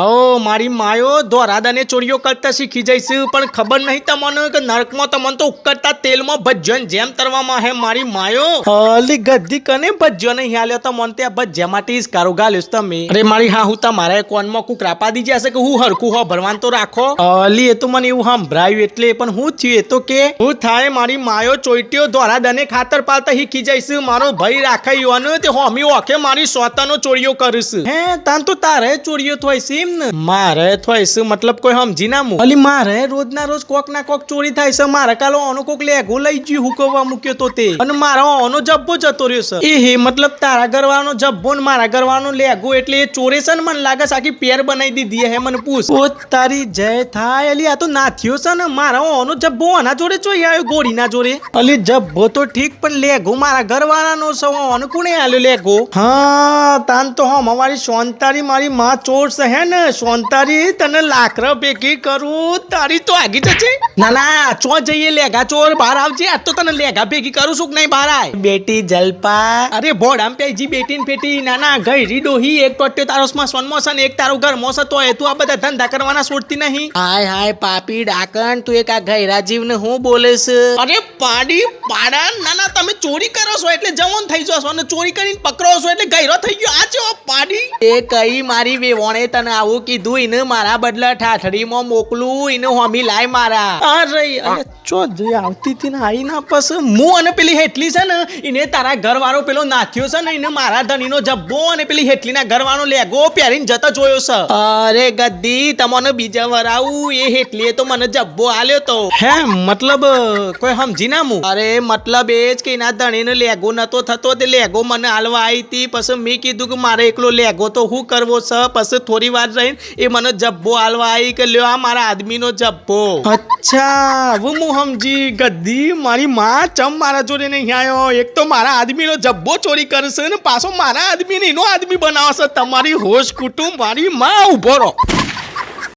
Oh. મારી માયો દોરાદાને ચોરીઓ કરતા શીખી જઈશ. પણ ખબર નહીં તમને કે નરકમાં તમને તો ઉકળતા તેલમાં ભજ્યો ને જેમ તરવામાં હે મારી માયો. અલી ગદ્દી કને ભજ્યો નહીં? હાલ્યો તો મને ત્યાં ભજ્યા માટે જ કારો ગાલ્યો તમે. અરે મારી હા હું તમારા કોનમાં કુક રાપા દીધી હશે કે હું હરખું હો ભરવાન તો રાખો. અલી એ તો મને એવું સંભળાયું એટલે પણ હું થયું એ તો કે હું થાય મારી માયો ચોઈટીઓ દોરાદાને ખાતર પાલતા શીખી જઈશ. મારો ભાઈ રાખાયો તે હોમી ઓખે મારી સોતાનો ચોરીઓ કરીશ. હે તાન તો તારે ચોરીઓ થોય છે એમ ને? મારે થોય છે મતલબ કોઈ સમજી ના અલી મારે રોજ ના રોજ કોક ના કોક ચોરી થાય છે. મારે કાલો ઓનો કોક લેગો લઈ ગયું હુકવવા મૂક્યો તો તે. અને મારો ઓનો જબ્બો જતો રહ્યો છે. એ હે મતલબ તારા ઘરવાનો જબ્બો ને મારા ઘરવાનો લેગો એટલે એ ચોરે છે ને મને લાગે છે આખી પેર બનાવી દીધી હે, મને પૂછ. ઓ તારી જય થાય, અલી, આ તો નાથ્યો છે ને. મારા ઓનો જબ્બો આના જોડે ચોઈ આવ્યો ગોળી ના જોડે. અલી, જબ્બો તો ઠીક, પણ લેગો મારા ઘરવાળાનો છે. ઓનો કોણે આલ્યો લેગો હા, તાન તો હમ, અમારી સોનતારી મારી માં ચોર છે હે ને સોનતારી તને લાકરા ભેગી કરું તારી તો આગી જશે ના ના ચો જઈએ લેગા ચોર બહાર આવજે. આ તો તને લેગા ભેગી કરું છું કે નહીં બહાર આય? બેટી જલપા. અરે ભોડામ પેજી બેટી પેટી ના ના ગઈ ડોહી એક ટોટ્યો તારો સ્મા સોનમાં છે એક તારો ઘર મોસ તો એ તું આ બધા ધંધા કરવાના છોડતી નહીં. હાય હાય પાપી ડાકણ તું એક આ ગૈરા જીવ ને હું બોલે છે અરે પાડી પાડા ના ના તમે ચોરી કરો છો એટલે જવાન થઈ જશો અને ચોરી કરીને પકડો છો એટલે ગૈરો થઈ ગયો. આ ચો પાડી. એ કઈ મારી વેવણે તને આવું કીધું એને મારા બદલા ઠાઠડીમાં મોકલું એને હોમી લાય મારા. અરે અરે ચો જે આવતી હતી ને આવી ના પસ. હું અને પેલી હેટલી છે ને એને તારા ઘરવાળો પેલો નાથ્યો છે ને એને મારા ધણીનો જબ્બો અને પેલી હેટલીના ઘરવાળો લેગો પહેરીને જતો જોયો છે. અરે ગદ્દી તમને બીજા વરાવું એ હેટલીએ તો મને જબ્બો આલ્યો તો. હે મતલબ કોઈ સમજી ના હું અરે મતલબ એ જ કે એના ધણીનો લેગો નતો થતો તે લેગો મને હાલવા આવી હતી. પછી મેં કીધું કે મારે એકલો લેગો તો હું કરવો છે? પછી થોડી વાર રહીને એ મને જબ્બો હાલવા આવી કે લ્યો આ મારા આદમીનો જબ્બો. અચ્છા હવે હું સમજી ગદ્દી મારી માં ચમ મારા જોડે નહીં આવ્યો એક તો મારા આદમીનો જબ્બો ચોરી કરશે ને પાછો મારા આદમીને એનો આદમી બનાવશે. તમારી હોશ કુટુંબ મારી માં ઊભો રહો.